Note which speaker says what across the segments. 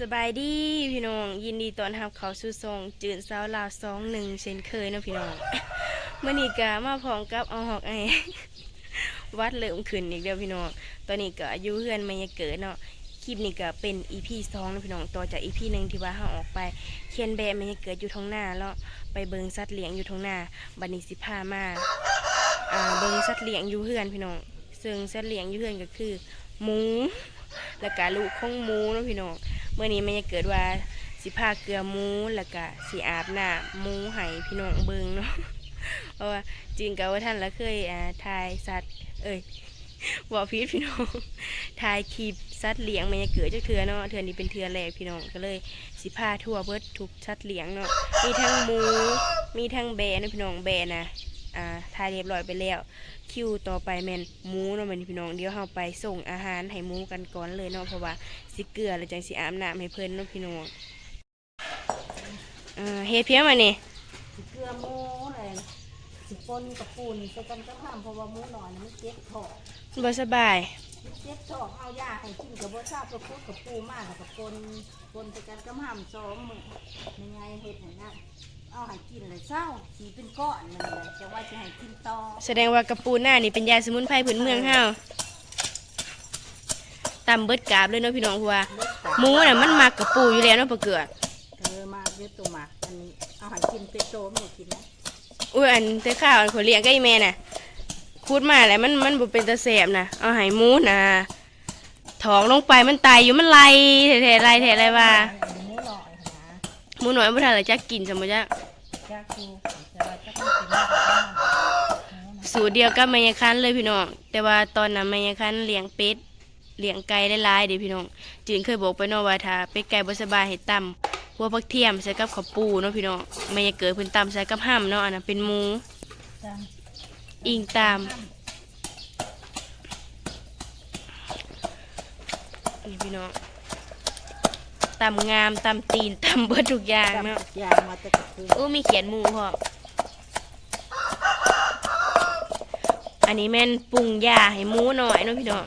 Speaker 1: สบายดีพี่น้องยินดีต้อนรับเขาสู่ทรงจืนสาวลาวสองหนึ่งเช่นเคยเนะพี่น้องเมื่อนี้ก็มาพร้อมกับเอาหอกไอวัดเริ่มขึ้นอีกเดียวพี่น้องตอนนี้ก็อายุเฮือนไม่เกิดเนาะคลิปนี้ก็เป็นอีพีสองเนะพี่น้องต่อจากอีพีหนึ่งที่ว่าเราออกไปเคียนแบบไม่เกิดอยู่ท้องหน้าแล้วไปเบิงสัตว์เลี้ยงอยู่ท้องหน้าบันี้สิพามาเบิงสัตว์เลี้ยงอยู่เฮือนพี่น้องซึ่งสัตว์เลี้ยงอยู่เฮือนก็คือหมู แล้วก็ลูกของหมูเนะพี่น้อง เมื่อนี้มันจะเกิดว่าสิพาเกลือมูแล้วก็สิอาบหน้ำหมูให้พี่น้องเบิงเนาะเพราะว่าจริงกับว่าท่านละเคยอ่าถ่ายสัตว์ เอ้ยบอกพีดพี่น้องถ่ายคลิปสัตว์เลี้ยงมันจะเกิดจากเทือเนาะเทือนี้เป็นเทือแรกพี่น้องก็เลยสิพาทั่วเบิดทุกสัตว์เลี้ยงเนาะมีทั้งมูมีทั้งแบนะพี่น้องแบนะ อ่าถ่ายเรียบร้อยไปแล้ว คิวต่อไปแมนหมูเนาะแม่นพี่น้องเดี๋ยวเราไปส่งอาหารให้หมูกันก่อนเลยเนาะเพราะว่าสิเกลือแล้วจังสิอาบน้ำให้เพิ่นเนาะพี่น้องอ่าเฮ็ดเพียงมานี่
Speaker 2: สิเกลือหมูเลยสิปนกับปูนใส่กันกับห้ามเพราะว่าหมูหน่อยน่ะมันเจ็บท้อง
Speaker 1: บ่สบาย
Speaker 2: มันเจ็บท้องเอายาให้กินกับบ่ทราบกับพูดกับปูมากกับปนปนใส่กันกับห้ามสองมื้อยังไงเฮ็ดให้นะ เอาให้กินเลยเศร้าสีเป็นก้อนมันเลยจะว่าจะให้กินต่อ
Speaker 1: แสดงว่ากระปูหน้านี่เป็นยาสมุนไพรพื้นเมืองเฮาตำเบิดกราบเลยเนาะพี่น้องเพราะว่า
Speaker 2: เล็กตา
Speaker 1: หมูน่ะมันมักกระปูอยู่แล้วเนาะปะเกลือ
Speaker 2: เออมาเล็กตัวหมากอันนี้เอาให้กินเป็นโตไม่กินนะ
Speaker 1: อุ้ยอันเตอข้าวอันขอยเลี้ยงก็อีแม่น่ะคูดมาแล้วมันมันบ่เป็นตะแสบนะเอาให้หมูน่ะถองลงไปมันตายอยู่มันไหลแท้ๆไหลแท้ๆไรว่า
Speaker 2: อันนี้หมูหน่อยนะ
Speaker 1: มูหน้อยบ่ทันละจักกินซะบ่จัก
Speaker 2: ยาคูจะว่าจะต้องกินมากกว่านั้น
Speaker 1: สูตรเดียวกับแม่ยคันเลยพี่น้อง แต่ว่าตอนนั้นแม่ยคันเลี้ยงเป็ดเลี้ยงไก่หลายๆเด้พี่น้องจืนเคยบอกไปเนาะว่าถ้าเป็ดไก่บ่สบายให้ตำหัวผักเทียมใส่กับข้าวปูเนาะพี่น้องแม่ยเกิดเพิ่นตำใส่กับห้ำเนาะอันนั้นเป็นหมูอิงตามนี่พี่น้อง ตำงามตำตีนตำเบิดทุกอย่าง
Speaker 2: จำ
Speaker 1: เนาะ
Speaker 2: ยางมาแตะกะคืน
Speaker 1: อู้มีเขียนหมูพร้อมอันนี้แม่นปรุงยาให้หมูหน่อยเนาะพี่น้อง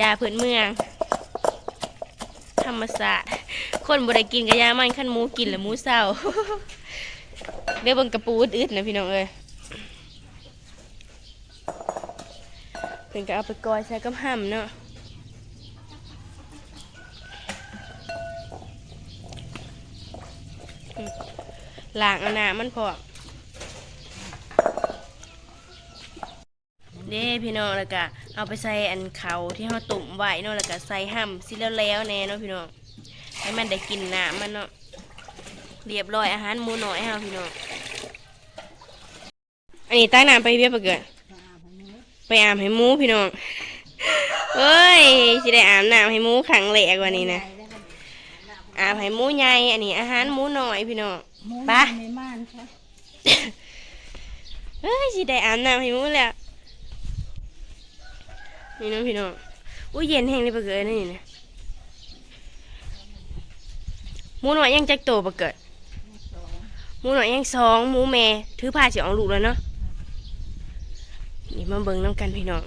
Speaker 1: ยาพื้นเมือง ธรรมศาสตร์คนบ่ได้กินกับยามันขั้นหมูกินแล้วหมูเศร้าเดี๋ยวเบิ่งกระปูอึดๆนะพี่น้องเอ้ยเพิ่นก็เอาไปกอยใส่กับห่ำเนาะ ล้างเอาน้ำมันพอเด้พี่น้องแล้วก็เอาไปใส่อันเขาที่เฮาตุ่มไว้เนาะแล้วก็ใส่ห่ำสิแล้วๆแน่เนาะพี่น้องให้มันได้กินน้ำมันเนาะเรียบร้อยอาหารหมูน้อยเฮาพี่น้องอันนี้ตั้งน้ำไปเบี้ยปเกิดไปอาบให้หมูพี่น้องเอ้ยสิได้อาบน้ำให้หมูขังแหลกว่านี้นะ อาบให้หมูใหญ่อันนี้อาหารหมูน้อยพี่น้อง
Speaker 2: หมู
Speaker 1: ไป
Speaker 2: ในม่านค่ะ
Speaker 1: เอ้ยสิได้อาบน้ำให้หมูแล้วนี่น้องพี่น้องอุ้ยเย็นแห้งเลยปะเกิดนี่นะหมูน้อยยังจักโตปะเกิดหมูน้อยยังสองหมูแม่ถือผ้าสิออกลูกแล้วเนาะนี่มาเบิ่งน้ำกันพี่น้อง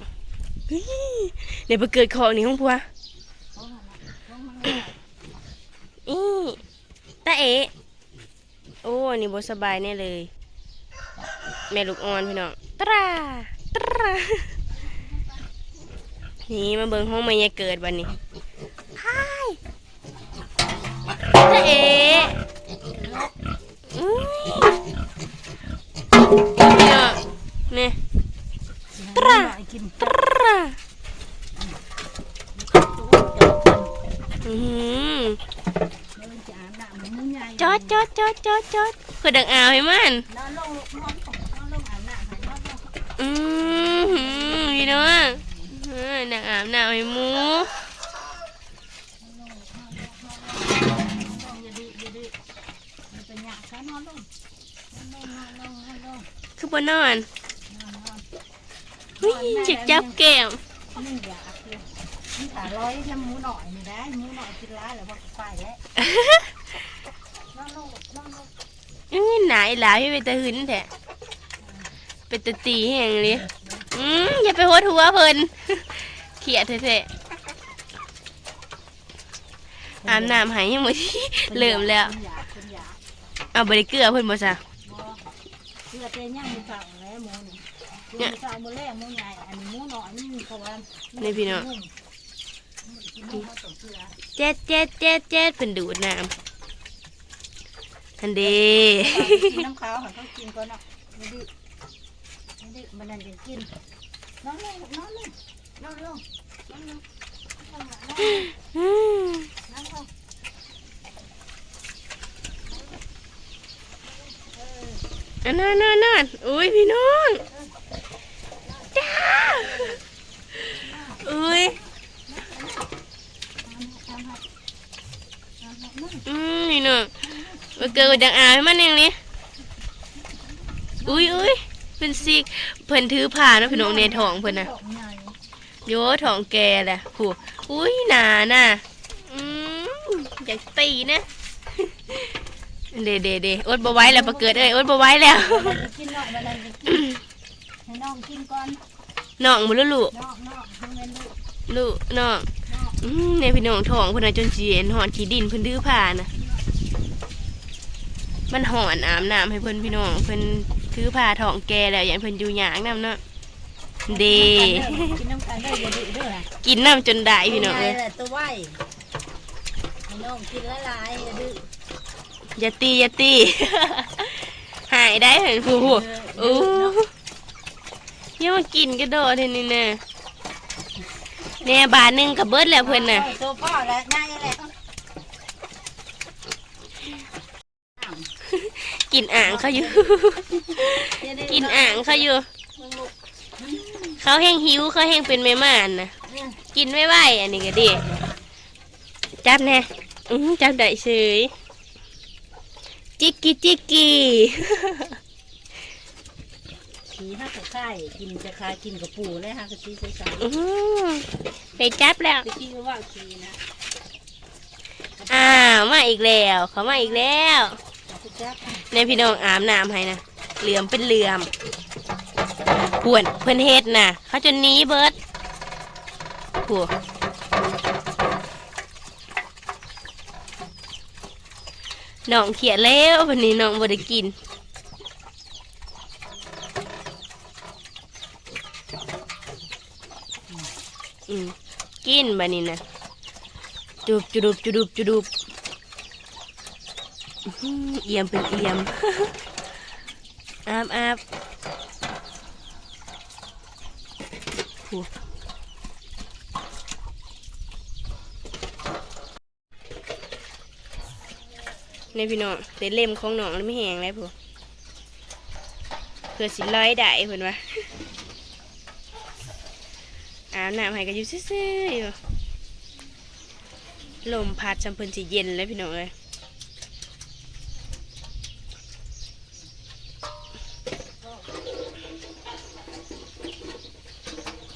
Speaker 1: เฮ้ยเดี๋ยวไปเกิดของนี่ห้องพัวอีตาเอ๋โอ้นี่บสบายแน่เลย แม่ลูกอ่อนพี่น้องตราตรานี่มาเบิ่งห้องแม่ยายเกิดวันนี้อ้ายตาเอ๋อุ้ยพี่น้องนี่
Speaker 2: ตรา
Speaker 1: ตราอือหือ
Speaker 2: แล้วมันจะอาบน้ำหมูใหญ่
Speaker 1: จอดจอดจอดจอดจอดเพื่อดังอ่าวให้มัน
Speaker 2: นอนลงนอนลงนอนลงอาบน้ำให้นอนลง
Speaker 1: อือหือพี่น้องเออดังอาบน้ำให้หมู
Speaker 2: ลงอย่าดื้ออย่าดื้อมันเป็นหยาค่ะนอนลงนอนลงนอนลงนอนลง
Speaker 1: คือบนนอน
Speaker 2: นอนนอน
Speaker 1: วิ่งจิกจับแก้ม
Speaker 2: นี่อยากเลยนี่ขาร้อยจะหมูหน่อยนี่ได้หมูหน่อยกินร้ายแล้วบอกไปแล้วน อนลงนอนลง
Speaker 1: อื้อหนายหลายไปแต่หึนแท้เป็นตะตีแห่งเลยอืมอย่าไปหัวทัวเพิ่นเขียดแท้อาบน้ำให้ยังบ่ที่เริ่มแล้ว
Speaker 2: คนอยากคนอยาก
Speaker 1: เอาบ่ได้เกลือเพิ่นบ่ซะ
Speaker 2: บ่เพื่อเต้นย่างมือเก่าแล้วหมูนี่มือเก่ามือแรกมือใหญ่อันนี้หมูน้อยนี่เพราะว่า
Speaker 1: นี่พี่น้อง
Speaker 2: กินนุ่มเขาต้องเกลือ
Speaker 1: เจ็ดเจ็ดเจ็ดเจ็ดเพิ่นดูดน้ำ อันเด
Speaker 2: กินน้ำขาวให้เขากินก่อนเนาะไม่ดิไม่ดิมันนั่นจะกินน้องลงน้องลงน้องลงน้องลงน้องลง
Speaker 1: อืม
Speaker 2: น้องลง
Speaker 1: อันนั้นนั่นนั่นอุ้ยพี่น้องจ้าอุ้ยอืมพี่เนอง มาเกิดจากอาให้มันอย่างนี้อุ้ยอุ้ยเป็นซิกเพิ่นถือผ้าเนาะพี่น้องในท้องเพิ่นน่ะ
Speaker 2: ดอกใหญ่
Speaker 1: โยท้องแกแหละหูอุ้ยหนาน่ะอืมอยากตีนะเดเดเดอดบ่ไหว้แล้วประเกิดเอ้ยอดบ่ไหว้แล้ว
Speaker 2: มันจะกินหน่อยมันจะกินให้น้องกินก่อน
Speaker 1: น้องบ่รู้ลูก
Speaker 2: น้องน้องให้เงินลูก
Speaker 1: ลูกน้อง
Speaker 2: น้อง
Speaker 1: อืมเนี่ยพี่น้องท้องเพิ่นน่ะจนสิเห็นหอนขี้ดินเพิ่นดื้อผ้าน่ะ มันหอนอาบน้ำให้เพิ่นพี่น้องเพิ่นถือผ้าท้องแกแล้วอย่างเพิ่นอยู่หยางน้ำเนาะเด
Speaker 2: กินน้ำกันได้อย่าดื้อเด้อ
Speaker 1: กินน้ำจนได้พี่น้อง
Speaker 2: เล
Speaker 1: เอ้
Speaker 2: ย
Speaker 1: ย
Speaker 2: แหละตัวไหวให้น้องกินละลายอย่าดื้อ
Speaker 1: อย่าตีอย่าตีหายได้เห็นผู้ผู้อู้อย่ามากินกระโดดเห็นนี่แน่เนี่ยบาทหนึงกับเบิดแล้วเพิ่นน่ะ
Speaker 2: ตัวพ่อแล้วง่ายแหละ
Speaker 1: กิ นอ่างเขาอยู่ กินอ่างเขาอยู่ เขาแห้งหิวเขาแห้งเป็นแม่ม่านนะกินไม่ไหวอันนี้ก็ดีจับแน่อื้อจับได้เฉยจิกกี้จิกกี้
Speaker 2: ผีห้ากระไข่กินจะคายกินกับปูเลยห้ากระชีใส่ใส่
Speaker 1: อื้อไปจับแล้ว
Speaker 2: ตะกี้ก็ว่าขีนะ
Speaker 1: อ้าวมาอีกแล้ว เขามาอีกแล้ว
Speaker 2: ขอบ คุณจ้า
Speaker 1: ในพี่น้องอาบน้ำให้นะเหลื่อมเป็นเหลื่อมปวนเพื่อนเฮ็ดน่ะเขาจนหนี้เบิร์ดผัวน้องเขียแล้ววันนี้น้องบ่ได้กินกินบันนี้นะจุบจุดุบจุดุบจุดุบ เอี่ยมเป็นเอี่ยมอาบอาบโหในพี่น้องเป็นเล่มของน้องแล้วไม่แหงเลยผู้เพื่อสิร้อยได้เพื่อนวะอาบน้ำให้กันอยู่ซื่อๆอยู่ลมพัดจำเพิ่นสิเย็นเลยพี่น้องเอ้ย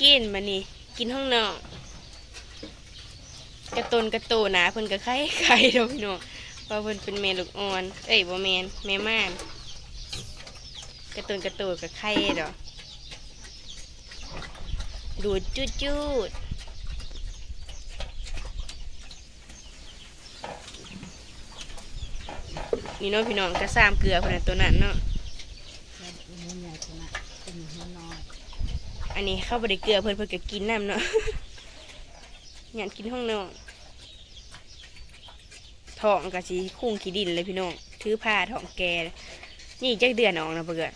Speaker 1: กินมานี่กินห้องนอกกระตุนกระตูนะเพิ่นก็ไข่ไข่ด้อพี่น้องเพราะเพิ่นเป็นแม่ลูกอ่อน เอ้ยบ่แม่นแม่ม่านกระตุนกระตูกับไข่ดอกดูดจุดจุดนี่เนาะพี่น้องกระซามเกลือเพิ่นนตัวนั้นเนาะ
Speaker 2: แล้วมันใหญ่ขนาดเป็นมันน้อย
Speaker 1: อันนี้เข้าไปได้เกลือเพิ่นเพิ่นก็กินน้ำเนาะอยากกินห้องนอกท้องกะสิคุ้งขี้ดินเลยพี่น้องถือผ้าท้องแกนี่จักเดือนออกนะเพื่อน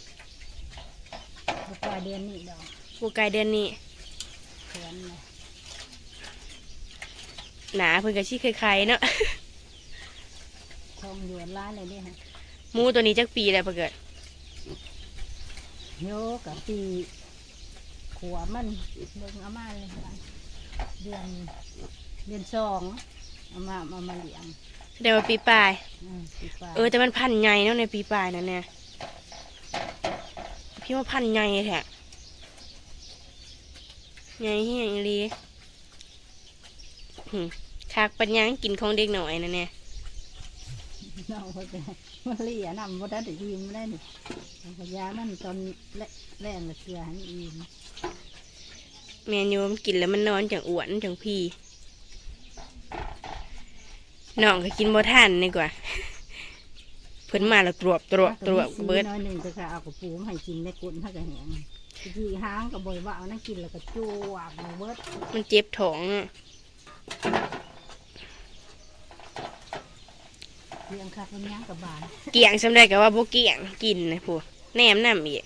Speaker 2: บุกปลายเดือนนี้ดอก
Speaker 1: บูกายเดือนนี้
Speaker 2: เขือนเลย
Speaker 1: หนาเพิ่นกะชิคล้ายๆเนาะ
Speaker 2: ทองหยวนร้ายเลยเนี่ยฮะ
Speaker 1: หมูตัวนี้จักปีแล้วเพื่อน
Speaker 2: โยกับปี ขวมันเบิ่งเอามาเลยค่ะเดือนเดือนสองเอามาเอามาเลี้ยง
Speaker 1: เดี๋ยวาปีปลาย
Speaker 2: อืมปีปลาย
Speaker 1: เออแต่มันพันธุ์ใหญ่เนาะในปีปลายนั่นเนี่ยพี่ว่าพันธุ์ใหญ่แท้ใหญ่เฮียงอีหลีหึคากปัญญังกินของเด็กหน่อยนั่นเนี่ย
Speaker 2: น้องเขาจะมาเลี้ยนำว่าได้แต่ยืมไม่ได้นี่เอาพยามันตอนแรกแรงละเสือให้ยืม
Speaker 1: แมนยูมนกินแล้วมันนอนจังอ้วนจังพี่น้องก็กินบ่ทันนี่กว่าเพิ่นมาแล้วตรวจตรวจตรวจเบิด
Speaker 2: น้อยหนึ่งก็ค่ะเอากระปูมาให้กินในกุนถ้าก็แหงทีห้างก็บ่อยว่าเอานั่งกินแล้วก็จ้วบมาเบิด
Speaker 1: มันเจ็บท้องอะ
Speaker 2: เลี้ยงค่ะเป็นย่างกับบาน
Speaker 1: เกี่ยงสำได้ก็ว่าบ่เกี่ยงกินนะผู้แหนมน้ำอีก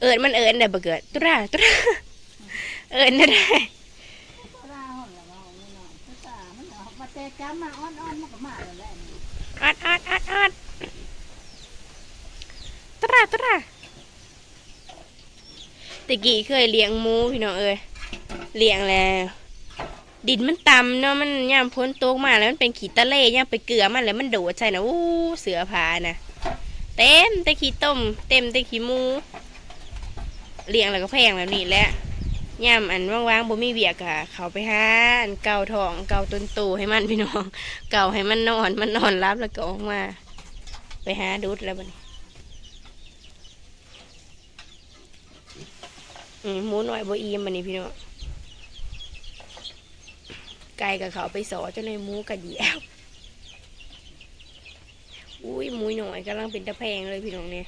Speaker 1: เอิญมันเอิญได้บ่เกิดตุราตุราเอิญได้
Speaker 2: ปลาห่อนละเราไม่นอนภาษามันเอามาเตะจ้ามาอ้อนอ้อนมันก็มาแล้วแหละ
Speaker 1: อัดอัดอัดอัดตุราตุราตะกี้เคยเลี้ยงหมูพี่น้องเอ้ยเลี้ยงแล้ว ดินมันต่ำเนาะมันย่ามพ้นโตกมาแล้วมันเป็นขีตะเล่ย่ามไปเกลือมันแล้วมันโดดใส่นะอู้เสือผานะเต็มแต่ขี้ต้ม เต็มแต่ขี้มูเลี้ยงแล้วก็แพงแบบนี้แหละย่ามอันว่างๆบ่มีเบียกอะเขาไปหาอันเกาทองเกาต้นโตให้มันพี่น้อง เกาให้มันนอนมันนอนรับแล้วก็ออกมา ไปหาดูดแล้วบัดนี้อืมหมูหน้อยบ่อิ่มบัดนี้พี่น้อง ไก่กับเขาไปสอจนในหมูกระเดียวอุ้ยมูหน่อยกำลังเป็นตะแพงเลยพี่น้องเนี่ย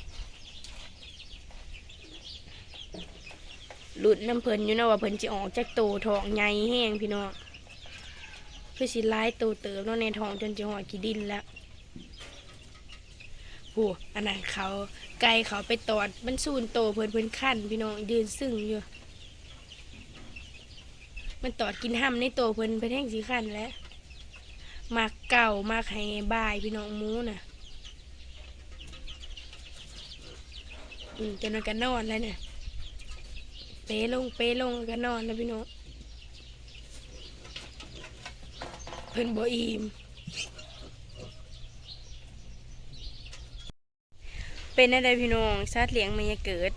Speaker 1: หลุดน้ำเพลินอยู่นะว่าเพลินจะออกจากโตทองใหญ่แห้งพี่น้องคือสิไล่โตเติมเนาะในทองจนจะหอดขี้ดินแล้วโหอันนั้นเขาไก่เขาไปตอดมันสูนโตเพิ่นเพิ่นขั้นพี่น้องยืนซึ่งอยู่ มันตอดกินห้ำในโตเพิ่นไปแท่งสีขั้นแล้วมากเก่ามากให้บายพี่น้องมูน่ะอืมจนมันกันนอนแล้วเนี่ยเปลงเปลงก็นอนแล้วพี่น้องเพิ่นบ่อิ่มเป็นอะไรพี่น้องสัตว์เลี้ยงมันจะเกิด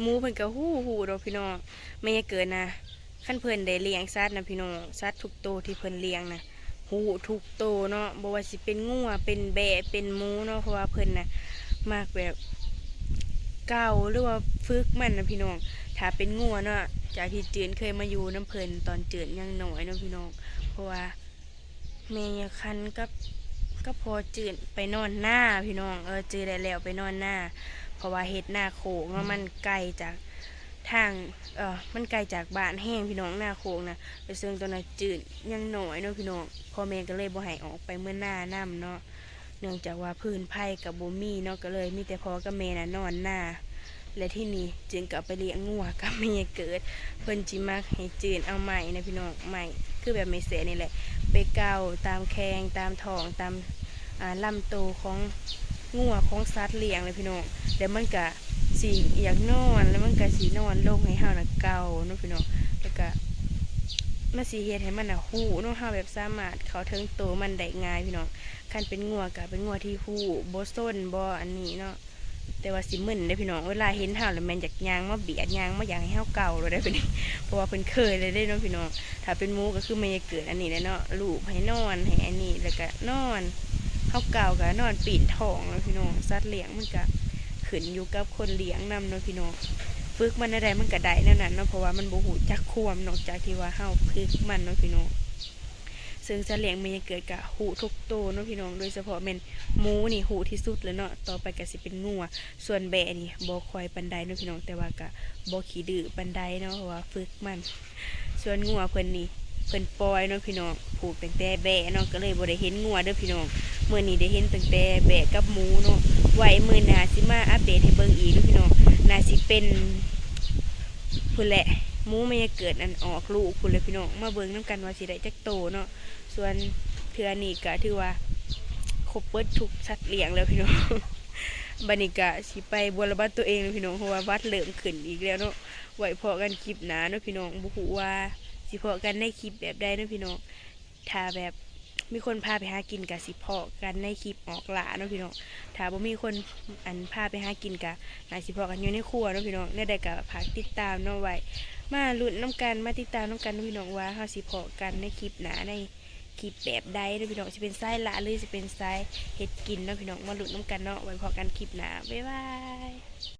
Speaker 1: หมูเพิ่นก็ฮู้ฮู้ดอกพี่น้องมันจะเกิดนะ ขั้นเพิ่นได้เลี้ยงสัตว์นะพี่น้องสัตว์ทุกตัวที่เพิ่นเลี้ยงนะฮู้ทุกตัวเนาะบ่ว่าสิเป็นงัวเป็นแบะเป็นหมูเนาะเพราะว่าเพิ่นนะมากแบบเก่าหรือว่าฝึกมันนะพี่น้องถ้าเป็นงัวเนาะจากที่จืนเคยมาอยู่น้ำเพลินตอนจืนยังหน่อยเนาะพี่น้องเพราะว่าแม่ยคันกับก็พอจืนไปนอนหน้าพี่น้องเออจือได้แล้วไปนอนหน้า เพราะว่าเฮ็ดหน้าโขงมันไกลจาก ทางเออมันไกลจากบ้านแห้งพี่น้องหน้าโขงนะไปซึ่งตอนนั้นจืนยังหน่อยเนาะพี่น้องพ่อแม่ก็เลยบ่ให้ออกไปเมื่อหน้าน้ำเนาะเนื่องจากว่าพื้นไผ่กับบ่มีเนาะก็เลยมีแต่พ่อกับแม่น่ะนอนหน้าและที่นี่จึงกลับไปเลี้ยงงัวกับแม่เกิด เพิ่นจิมักให้จืนเอาใหม่นะพี่น้องใหม่คือแบบไม่เสียนี่แหละ ไปเกาตามแขงตามท้องตามอ่าลำตัวของงัวของสัตว์เลี้ยงเลยพี่น้องแล้วมันก็ สีอยากนอนแล้วมันก็สีนอนลงให้เฮานะเก่าเนาะพี่น้องแล้วก็มันสีเฮ็ดให้มันน่ะฮู้เนาะเฮาแบบสามารถเขาถึงตัวมันได้ง่ายพี่น้องคันเป็นงัวก็เป็นงัวที่ฮู้บ่ซนบ่อันนี้เนาะแต่ว่าสิมึนได้พี่น้องเวลาเห็นเฮาแล้วแมันอยากยางมาเบียดยางมาอยากให้เฮาเก่าเลยได้พี่น้องเพราะว่าเพิ่นเคยเลยได้เนาะพี่น้องถ้าเป็นหมูก็คือมันจะเกิดอันนี้แหละเนาะลูกให้นอนให้อันนี้แล้วก็นอนเฮาเก่าก็นอนปีนท้องแล้วพี่น้องสัตว์เลี้ยงมันก็ ขึ้นอยู่กับคนเลี้ยงนํเนาะพี่น้องฝึกมันอะได้มันก็ได้แนวนั้นเนาะเพราะว่ามันบ่ฮู้จักควมนอกจากที่ว่าเฮาฝึกมันเนาะพี่น้องซึ่งสัตว์เลี้ยงมันจะเกิดกับหูทุกตัวเนาะพี่น้องโดยเฉพาะแม่นหมูนี่หูที่สุดเลยเนาะต่อไปก็สิเป็นงัวส่วนแบะนี่บ่คอยปันไดเนาะพี่น้องแต่ว่าก็บ่ขี้ดื้อปันไดเนาะเพราะว่าฝึกมัน ส่วนงัวเพิ่นนี่เพิ่นปล่อยเนาะพี่น้องผูกตั้งแต่แบะเนาะก็เลยบ่ได้เห็นงัวเด้อพี่น้องมื้อนี้ได้เห็นตั้งแต่แบะกับหมูเนาะ ไว้มือนาสิมาอัปเดตให้เบิ่งอีกเนาะพี่น้องนาสิเป็นพุ่นแหละหมูมันจะเกิดอันออกลูกพุ่นเลยพี่น้องมาเบิ่งนํกันว่าสิได้จักโตเนาะส่วนเทือนี้ก็ถือว่าครบเบิดทุกสัตว์เลี้ยงแล้วพี่น้องบันิกะสิไปบวรบัตตัวเองเนาะพี่น้องเพราะว่าวัดเริ่มขึ้นอีกแล้วเนาะไว้พอกันคลิปหนาเนาะพี่น้องบ่ฮู้ว่าสิพอกันในคลิปแบบใดเนาะพี่น้องถ้าแบบ มีคนพาไปหากินกะสิพอกันในคลิปออกหลาเนาะพี่น้องถ้าบ่มีคนอันพาไปหากินกะน่าสิพอกันอยู่ในครัวเนาะพี่น้องได้ได้กะฝากติดตามเนาะไว้มาลุ้นน้ำกันมาติดตามน้ำกันพี่น้องว่าเฮาสิพอกันในคลิปหนาในคลิปแบบใดเนาะพี่น้องสิเป็นไส้ละหรือสิเป็นไส้เฮ็ดกินเนาะพี่น้องมาหลุดน้ำกันเนาะไว้พอกันคลิปหนาบ๊ายบาย